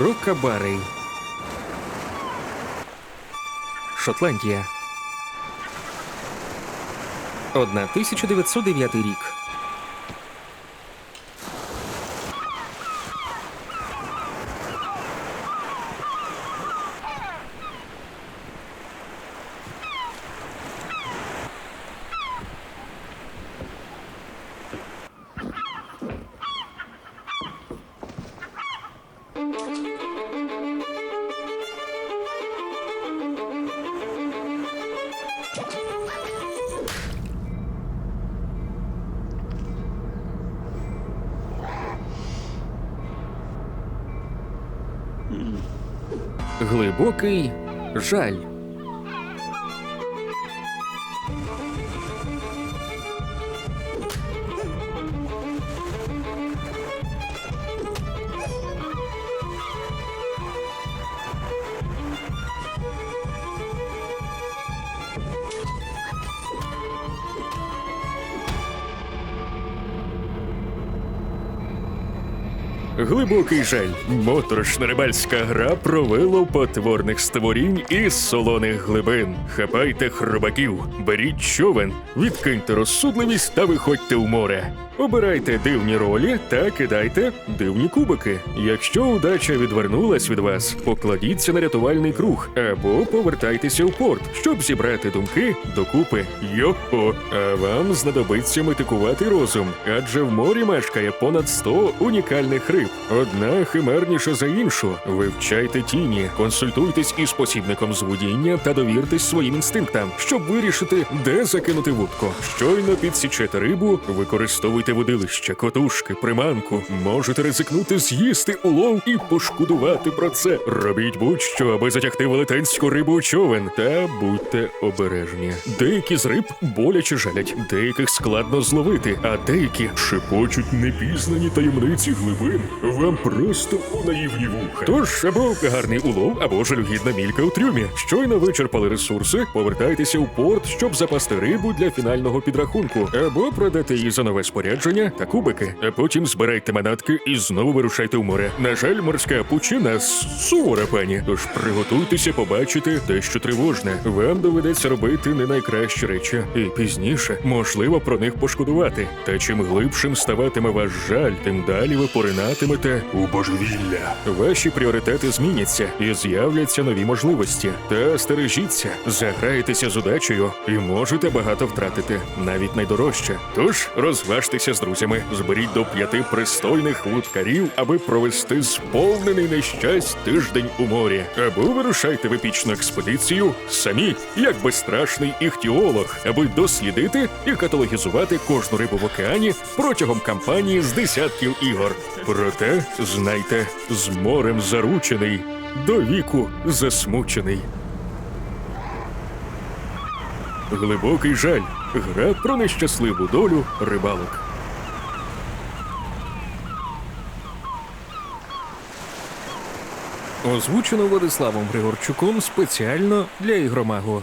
Рокабарий. Шотландія. 1909 рік. Глибокий жаль. Глибокий жаль. Моторошна рибальська гра про вилов потворних створінь із солоних глибин. Хапайте хробаків, беріть човен, відкиньте розсудливість та виходьте у море. Обирайте дивні ролі та кидайте дивні кубики. Якщо удача відвернулась від вас, покладіться на рятувальний круг або повертайтеся в порт, щоб зібрати думки докупи. Йо-хо! А вам знадобиться метикувати розум, адже в морі мешкає понад 100 унікальних риб. Одна химерніша за іншу. Вивчайте тіні, консультуйтесь із посібником з та довіртесь своїм інстинктам, щоб вирішити, де закинути вудку. Щойно підсічете рибу, використовуйте водилище, котушки, приманку. Можете ризикнути з'їсти улов і пошкодувати про це. Робіть будь-що, аби затягти велетенську рибу у човен. Та будьте обережні. Деякі з риб боляче жалять, деяких складно зловити, а деякі шепочуть непізнані таємниці глибин. Вам просто у наївні вуха. Тож або гарний улов, або жалюгідна мілька у трюмі. Щойно вичерпали ресурси, повертайтеся у порт, щоб запасти рибу для фінального підрахунку, або продати її за нове спорядження та кубики. А потім збирайте манатки і знову вирушайте в море. На жаль, морська пучина сувора пані. Тож приготуйтеся побачити дещо тривожне. Вам доведеться робити не найкращі речі, і пізніше можливо про них пошкодувати. Та чим глибшим ставатиме ваш жаль, тим далі ви поринатимете у божевілля. Ваші пріоритети зміняться і з'являться нові можливості. Та стережіться, заграєтеся з удачею і можете багато втратити, навіть найдорожче. Тож розважтеся з друзями, зберіть до п'яти пристойних вудкарів, аби провести сповнений нещасть тиждень у морі, або вирушайте в епічну експедицію самі, як безстрашний іхтіолог, аби дослідити і каталогізувати кожну рибу в океані протягом кампанії з десятків ігор. Проте знайте, з морем заручений, до віку засмучений. Глибокий жаль. Гра про нещасливу долю рибалок. Озвучено Владиславом Григорчуком спеціально для ігромагу.